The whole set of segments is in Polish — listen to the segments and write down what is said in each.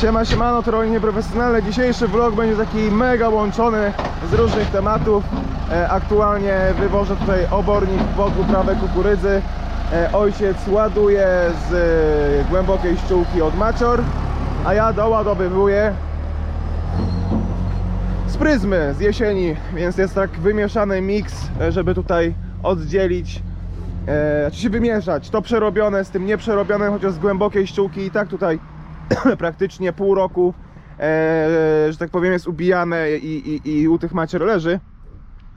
Siema, siemano, to rolnie profesjonalne. Dzisiejszy vlog będzie taki mega łączony z różnych tematów. E, aktualnie wywożę tutaj obornik pod uprawę kukurydzy. E, ojciec ładuje z e, głębokiej ściółki od macior, a ja doładowywuję z pryzmy z jesieni, więc jest tak wymieszany miks, żeby tutaj oddzielić e, znaczy się wymieszać to przerobione z tym nieprzerobionym, chociaż z głębokiej ściółki i tak tutaj praktycznie pół roku, e, że tak powiem, jest ubijane i, i, i u tych macier leży.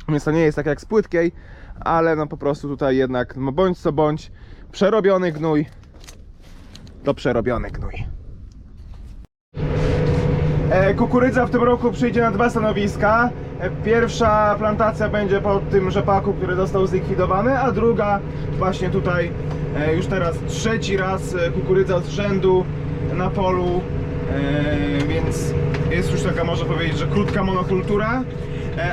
Więc to nie jest tak jak z płytkiej, ale no po prostu tutaj jednak, no bądź co bądź, przerobiony gnój to przerobiony gnój. E, Kukurydza w tym roku przyjdzie na dwa stanowiska. Pierwsza plantacja będzie po tym rzepaku, który został zlikwidowany, a druga właśnie tutaj e, już teraz trzeci raz e, kukurydza z rzędu na polu, e, więc jest już taka można powiedzieć, że krótka monokultura.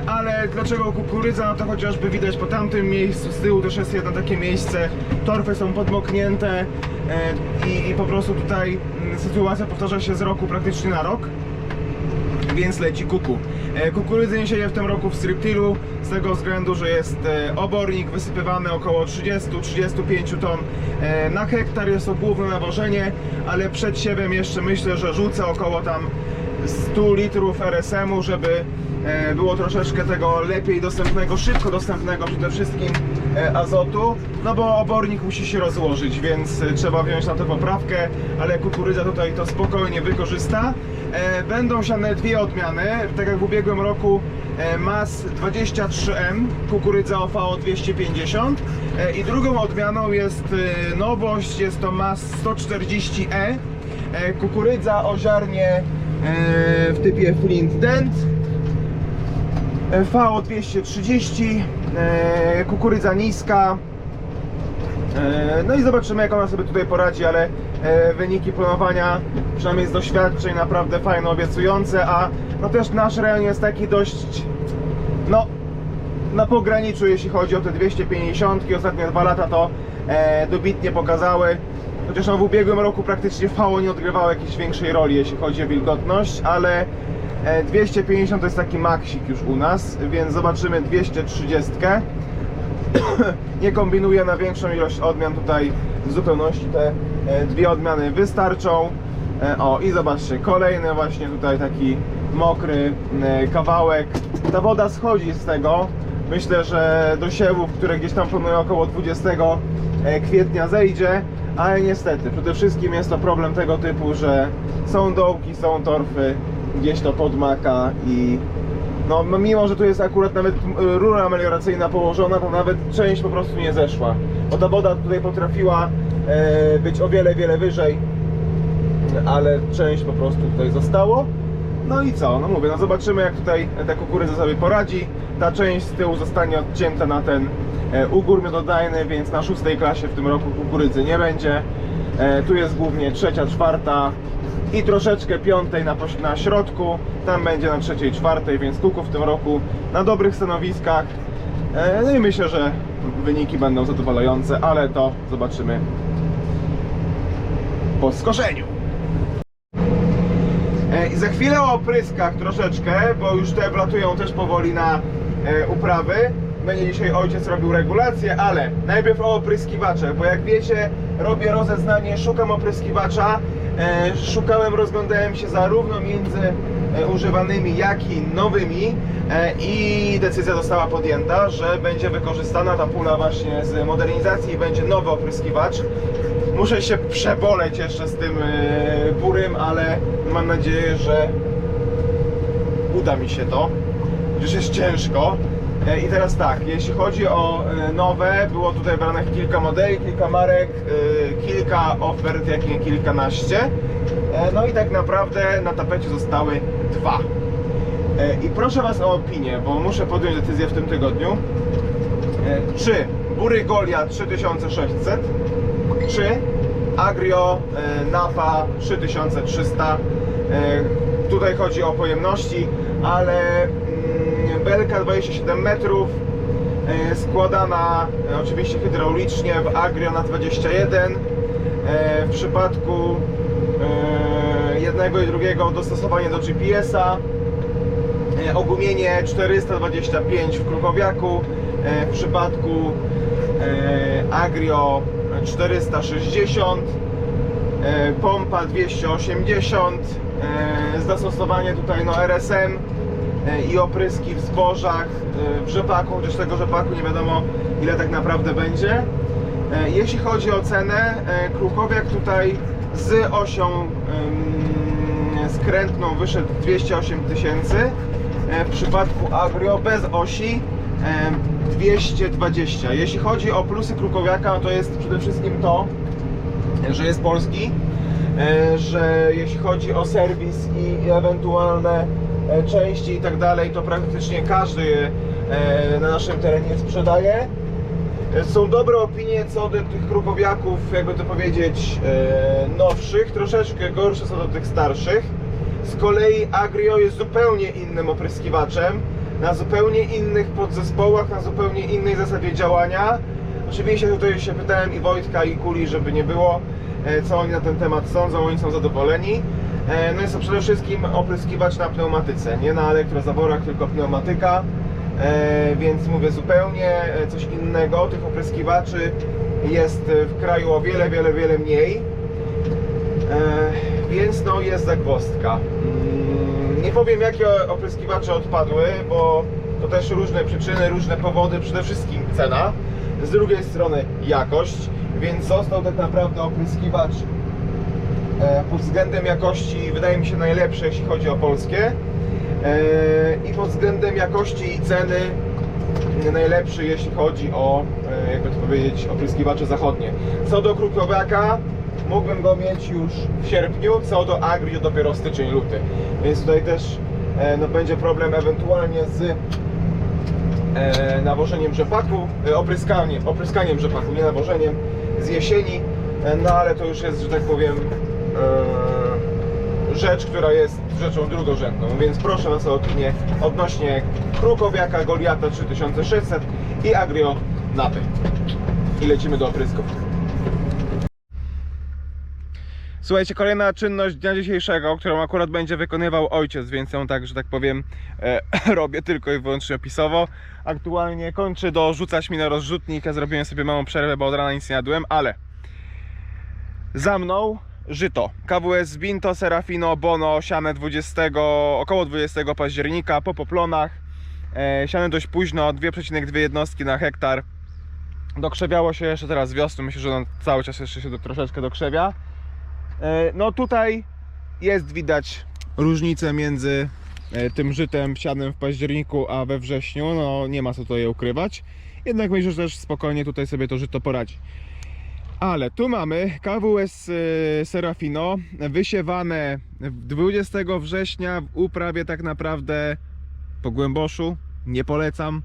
Ale dlaczego kukurydza? No to chociażby widać po tamtym miejscu, z tyłu też jest jedno takie miejsce, torfy są podmoknięte i, po prostu tutaj sytuacja powtarza się z roku praktycznie na rok więc leci kuku. E, Kukurydzy nie sieje w tym roku w striptilu z tego względu, że jest e, obornik wysypywany około 30-35 ton e, na hektar, jest to główne nawożenie, ale przed siebem jeszcze myślę, że rzucę około tam 100 litrów RSM-u, żeby było troszeczkę tego lepiej dostępnego, szybko dostępnego przede wszystkim azotu, no bo obornik musi się rozłożyć, więc trzeba wziąć na to poprawkę, ale kukurydza tutaj to spokojnie wykorzysta. E, Będą siane dwie odmiany, tak jak w ubiegłym roku e, MAS 23M, kukurydza OVO 250 e, i drugą odmianą jest nowość, jest to MAS 140E, e, kukurydza o ziarnie w typie Flint Dent. VO 230, e, kukurydza niska. No i zobaczymy jak ona sobie tutaj poradzi, ale wyniki planowania, przynajmniej z doświadczeń, naprawdę fajne, obiecujące, a no też nasz rejon jest taki dość, no, na pograniczu jeśli chodzi o te 250, ostatnie dwa lata to e, dobitnie pokazały. Chociaż no, w ubiegłym roku praktycznie VO nie odgrywało jakiejś większej roli, jeśli chodzi o wilgotność, ale e, 250 to jest taki maksik już u nas, więc zobaczymy 230. Nie kombinuję na większą ilość odmian tutaj w zupełności te e, dwie odmiany wystarczą. E, O i zobaczcie, kolejny właśnie tutaj taki mokry e, kawałek. Ta woda schodzi z tego. Myślę, że do siewów, które gdzieś tam planują około 20 e, kwietnia zejdzie, ale niestety przede wszystkim jest to problem tego typu, że są dołki, są torfy, gdzieś to podmaka i no mimo, że tu jest akurat nawet rura melioracyjna położona, to nawet część po prostu nie zeszła. Bo woda tutaj potrafiła e, być o wiele, wiele wyżej, ale część po prostu tutaj zostało. No i co? No mówię, no zobaczymy jak tutaj ta kukurydza sobie poradzi. Ta część z tyłu zostanie odcięta na ten e, ugór miododajny, więc na szóstej klasie w tym roku kukurydzy nie będzie. E, tu jest głównie trzecia, czwarta i troszeczkę piątej na, na środku. Tam będzie na trzeciej, czwartej, więc kuku w tym roku na dobrych stanowiskach. No i myślę, że wyniki będą zadowalające, ale to zobaczymy po skoszeniu. E, I za chwilę o opryskach troszeczkę, bo już te wlatują też powoli na e, uprawy. Będzie dzisiaj ojciec robił regulację, ale najpierw o opryskiwaczach, bo jak wiecie, robię rozeznanie, szukam opryskiwacza. E, szukałem, rozglądałem się zarówno między e, używanymi, jak i nowymi e, i decyzja została podjęta, że będzie wykorzystana ta pula właśnie z modernizacji i będzie nowy opryskiwacz. Muszę się przeboleć jeszcze z tym burym, ale mam nadzieję, że uda mi się to. Chociaż jest ciężko. E, I teraz tak, jeśli chodzi o e, nowe, było tutaj branych kilka modeli, kilka marek, e, kilka ofert, jak nie kilkanaście. No i tak naprawdę na tapecie zostały dwa. I proszę Was o opinię, bo muszę podjąć decyzję w tym tygodniu. Czy Bury Golia 3600, czy Agrio Napa 3300. E, Tutaj chodzi o pojemności, ale belka 27 metrów, e, składana e, oczywiście hydraulicznie w Agrio na 21. E, W przypadku jednego i drugiego dostosowanie do GPS-a. Ogumienie 425 w Krukowiaku, w przypadku Agrio 460, e, pompa 280, e, zastosowanie tutaj no RSM i opryski w zbożach, e, w rzepaku, chociaż tego rzepaku nie wiadomo ile tak naprawdę będzie. E, Jeśli chodzi o cenę, e, Krukowiak tutaj z osią skrętną wyszedł 208 tysięcy. W przypadku Agrio bez osi em, 220. Jeśli chodzi o plusy Krukowiaka, to jest przede wszystkim to, że jest polski, że jeśli chodzi o serwis i ewentualne części i tak dalej, to praktycznie każdy je e, na naszym terenie sprzedaje. E, Są dobre opinie co do tych krukowiaków, jakby to powiedzieć, e, nowszych, troszeczkę gorsze co do tych starszych. Z kolei Agrio jest zupełnie innym opryskiwaczem, na zupełnie innych podzespołach, na zupełnie innej zasadzie działania. Oczywiście tutaj się pytałem i Wojtka i Kuli, żeby nie było, e, co oni na ten temat sądzą, oni są zadowoleni. E, No jest to przede wszystkim opryskiwacz na pneumatyce, nie na elektrozaworach, tylko pneumatyka. E, więc mówię zupełnie e, coś innego. Tych opryskiwaczy jest w kraju o wiele, wiele, wiele mniej. Więc no jest zagwozdka. Mm, Nie powiem jakie opryskiwacze odpadły, bo to też różne przyczyny, różne powody, przede wszystkim cena. Z drugiej strony jakość, więc został tak naprawdę opryskiwacz pod względem jakości wydaje mi się najlepszy jeśli chodzi o polskie E, i pod względem jakości i ceny najlepszy jeśli chodzi o e, jakby to powiedzieć opryskiwacze zachodnie. Co do Krukowiaka mógłbym go mieć już w sierpniu, co do Agrio dopiero styczeń, luty. Więc tutaj też e, no, będzie problem ewentualnie z e, nawożeniem rzepaku, e, opryskaniem, opryskaniem rzepaku, nie nawożeniem z jesieni, e, no ale to już jest, że tak powiem, e, rzecz, która jest rzeczą drugorzędną, więc proszę Was o opinię odnośnie Krukowiaka Goliata 3600 i Agrio Napy. I lecimy do oprysków. Słuchajcie, kolejna czynność dnia dzisiejszego, którą akurat będzie wykonywał ojciec, więc ją tak, że tak powiem, e, robię tylko i wyłącznie opisowo. Aktualnie kończy dorzucać mi na rozrzutnik, ja zrobiłem sobie małą przerwę, bo od rana nic nie jadłem, ale za mną żyto. KWS Vinto Serafino Bono siane 20, około 20 października po poplonach. E, siane dość późno, 2,2 jednostki na hektar. Dokrzewiało się jeszcze teraz wiosną, myślę, że on cały czas jeszcze się do, troszeczkę dokrzewia. E, No tutaj jest widać różnicę między e, tym żytem sianym w październiku, a we wrześniu. No nie ma co tutaj ukrywać. Jednak myślę, że też spokojnie tutaj sobie to żyto poradzi. Ale tu mamy KWS e, Serafino wysiewane 20 września w uprawie tak naprawdę po głęboszu. Nie polecam.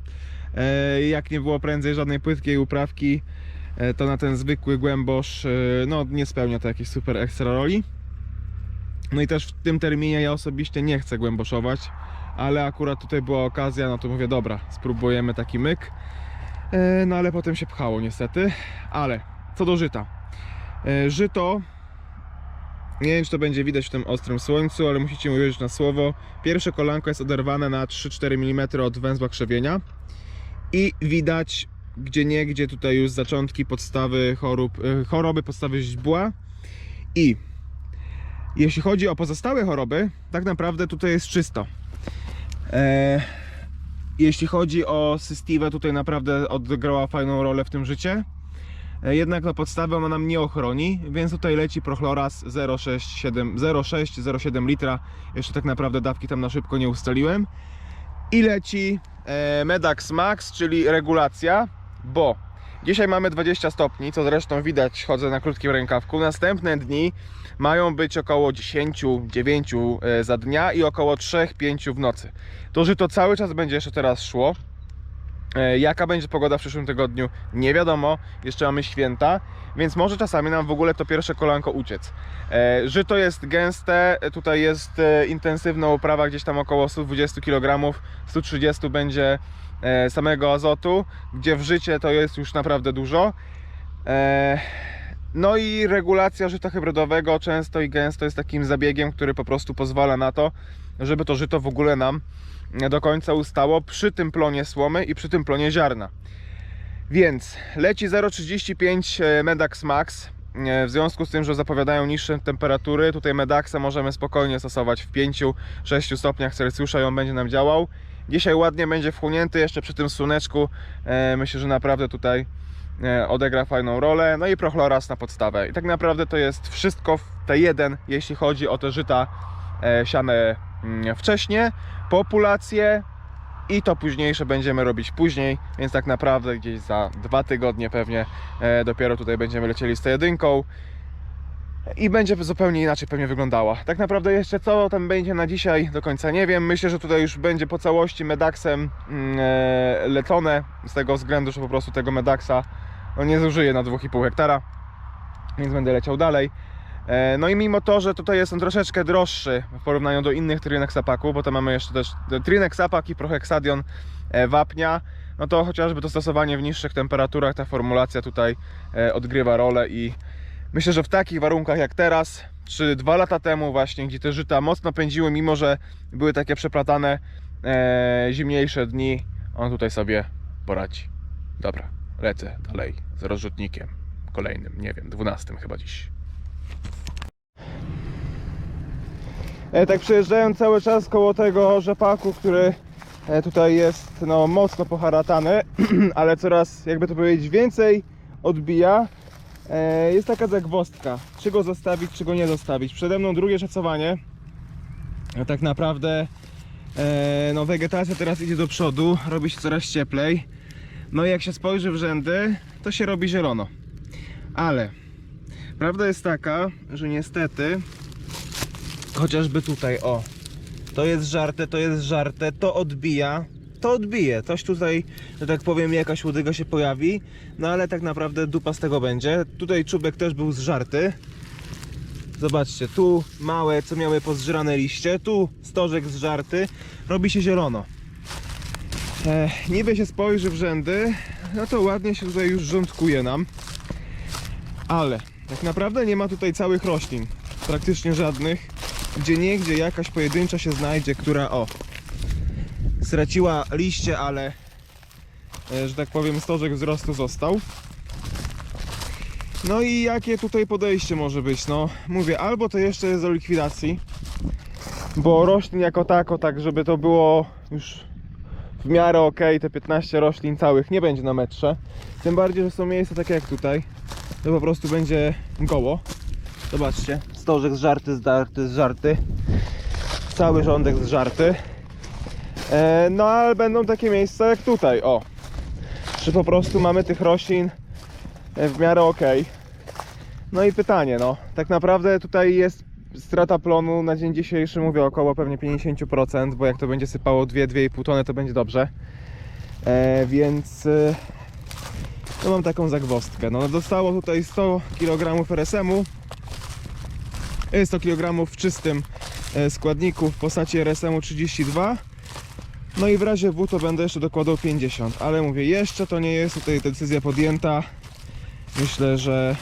E, Jak nie było prędzej żadnej płytkiej uprawki, e, to na ten zwykły głębosz e, no, nie spełnia to jakiejś super ekstra roli. No i też w tym terminie ja osobiście nie chcę głęboszować, ale akurat tutaj była okazja, no to mówię, dobra, spróbujemy taki myk. No ale potem się pchało niestety. Ale co do żyta. E, Żyto, nie wiem czy to będzie widać w tym ostrym słońcu, ale musicie mi uwierzyć na słowo. Pierwsze kolanko jest oderwane na 3-4 mm od węzła krzewienia i widać gdzie nie, gdzie tutaj już zaczątki podstawy chorób, e, choroby, podstawy źdźbła i jeśli chodzi o pozostałe choroby, tak naprawdę tutaj jest czysto. E, jeśli chodzi o cystivę, tutaj naprawdę odgrała fajną rolę w tym życie. E, Jednak na podstawę ona nam nie ochroni, więc tutaj leci prochloras 0,67 0,6-0,7 litra. Jeszcze tak naprawdę dawki tam na szybko nie ustaliłem. I leci e, Medax Max, czyli regulacja, bo dzisiaj mamy 20 stopni, co zresztą widać, chodzę na krótkim rękawku. Następne dni mają być około 10, 9 e, za dnia i około 3-5 w nocy. To, że to cały czas będzie jeszcze teraz szło. E, Jaka będzie pogoda w przyszłym tygodniu? Nie wiadomo, jeszcze mamy święta, więc może czasami nam w ogóle to pierwsze kolanko uciec. E, Żyto jest gęste, e, tutaj jest intensywna uprawa, gdzieś tam około 120 kg, 130 będzie samego azotu, gdzie w życie to jest już naprawdę dużo. No i regulacja żyta hybrydowego często i gęsto jest takim zabiegiem, który po prostu pozwala na to, żeby to żyto w ogóle nam do końca ustało przy tym plonie słomy i przy tym plonie ziarna. Więc leci 0,35 e, Medax Max. E, W związku z tym, że zapowiadają niższe temperatury, tutaj Medaxa możemy spokojnie stosować w 5-6 stopniach Celsjusza i on będzie nam działał. Dzisiaj ładnie będzie wchłonięty jeszcze przy tym słoneczku. E, Myślę, że naprawdę tutaj odegra fajną rolę. No i prochloras na podstawę. I tak naprawdę to jest wszystko w T1, jeśli chodzi o te żyta siane wcześnie, populacje i to późniejsze będziemy robić później, więc tak naprawdę gdzieś za dwa tygodnie pewnie e, dopiero tutaj będziemy lecieli z tą jedynką i będzie zupełnie inaczej pewnie wyglądała. Tak naprawdę jeszcze co tam będzie na dzisiaj do końca nie wiem. Myślę, że tutaj już będzie po całości Medaxem mm, e, lecone z tego względu, że po prostu tego Medaxa no, nie zużyję na 2,5 hektara, więc będę leciał dalej. E, No i mimo to, że tutaj jest on troszeczkę droższy w porównaniu do innych Trinex Sapaków, bo to mamy jeszcze też Trinex Sapak i Prohexadion e, wapnia, no to chociażby to stosowanie w niższych temperaturach, ta formulacja tutaj e, odgrywa rolę i myślę, że w takich warunkach jak teraz, czy dwa lata temu właśnie, gdzie te żyta mocno pędziły, mimo że były takie przeplatane e, zimniejsze dni, on tutaj sobie poradzi. Dobra, lecę dalej z rozrzutnikiem kolejnym, nie wiem, 12 chyba dziś. E, tak przejeżdżałem cały czas koło tego rzepaku, który e, tutaj jest no, mocno poharatany, ale coraz, jakby to powiedzieć, więcej odbija. E, Jest taka zagwozdka, czy go zostawić, czy go nie zostawić. Przede mną drugie szacowanie. Tak naprawdę no, wegetacja teraz idzie do przodu, robi się coraz cieplej. No i jak się spojrzy w rzędy, to się robi zielono. Ale prawda jest taka, że niestety chociażby tutaj, o, to jest żarte, to jest żarte, to odbija, to odbije, coś tutaj, że tak powiem, jakaś łodyga się pojawi, no ale tak naprawdę dupa z tego będzie. Tutaj czubek też był zżarty. Zobaczcie, tu małe, co miały pozżrane liście, tu stożek zżarty, robi się zielono. E, niby się spojrzy w rzędy, no to ładnie się tutaj już rządkuje nam. Ale tak naprawdę nie ma tutaj całych roślin, praktycznie żadnych, gdzie niegdzie jakaś pojedyncza się znajdzie, która o straciła liście, ale e, że tak powiem stożek wzrostu został. No i jakie tutaj podejście może być? No mówię, albo to jeszcze jest do likwidacji, bo roślin jako tako, tak żeby to było już w miarę ok, te 15 roślin całych nie będzie na metrze. Tym bardziej, że są miejsca takie jak tutaj, to po prostu będzie goło. Zobaczcie, stożek zżarty, zdarty, zżarty. Cały rządek zżarty. E, no ale będą takie miejsca jak tutaj, o. Że po prostu mamy tych roślin e, w miarę ok. No i pytanie, no. Tak naprawdę tutaj jest strata plonu na dzień dzisiejszy, mówię około pewnie 50%, bo jak to będzie sypało 2-2,5 tony, to będzie dobrze. E, więc e, no mam taką zagwozdkę. No, dostało tutaj 100 kg RSM-u. e, 100 kg w czystym e, składniku w postaci RSM-u 32. No i w razie W to będę jeszcze dokładał 50, ale mówię, jeszcze to nie jest tutaj decyzja podjęta. Myślę, że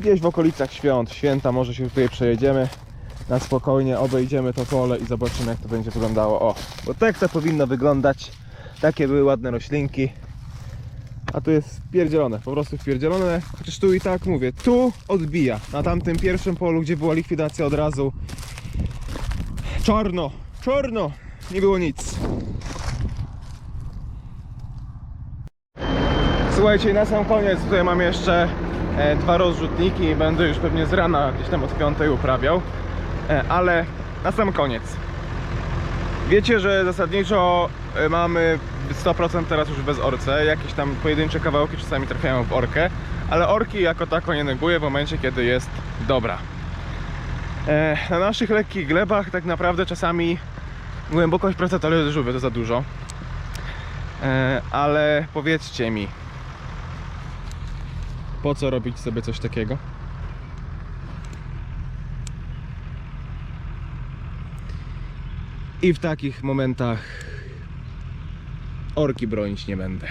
gdzieś w okolicach świąt, święta może się tutaj przejedziemy na spokojnie, obejdziemy to pole i zobaczymy jak to będzie wyglądało. O, bo tak to powinno wyglądać. Takie były ładne roślinki. A tu jest wpierdzielone, po prostu wpierdzielone. Chociaż tu i tak mówię, tu odbija. Na tamtym pierwszym polu, gdzie była likwidacja od razu. Czarno, czarno, nie było nic. Słuchajcie, i na sam koniec tutaj mam jeszcze e, dwa rozrzutniki. Będę już pewnie z rana gdzieś tam od 5 uprawiał. E, ale na sam koniec. Wiecie, że zasadniczo mamy 100% teraz już bez orce. Jakieś tam pojedyncze kawałki czasami trafiają w orkę, ale orki jako tako nie neguję w momencie, kiedy jest dobra. E, na naszych lekkich glebach tak naprawdę czasami głębokość żółwie to za dużo. E, ale powiedzcie mi, po co robić sobie coś takiego? I w takich momentach orki bronić nie będę.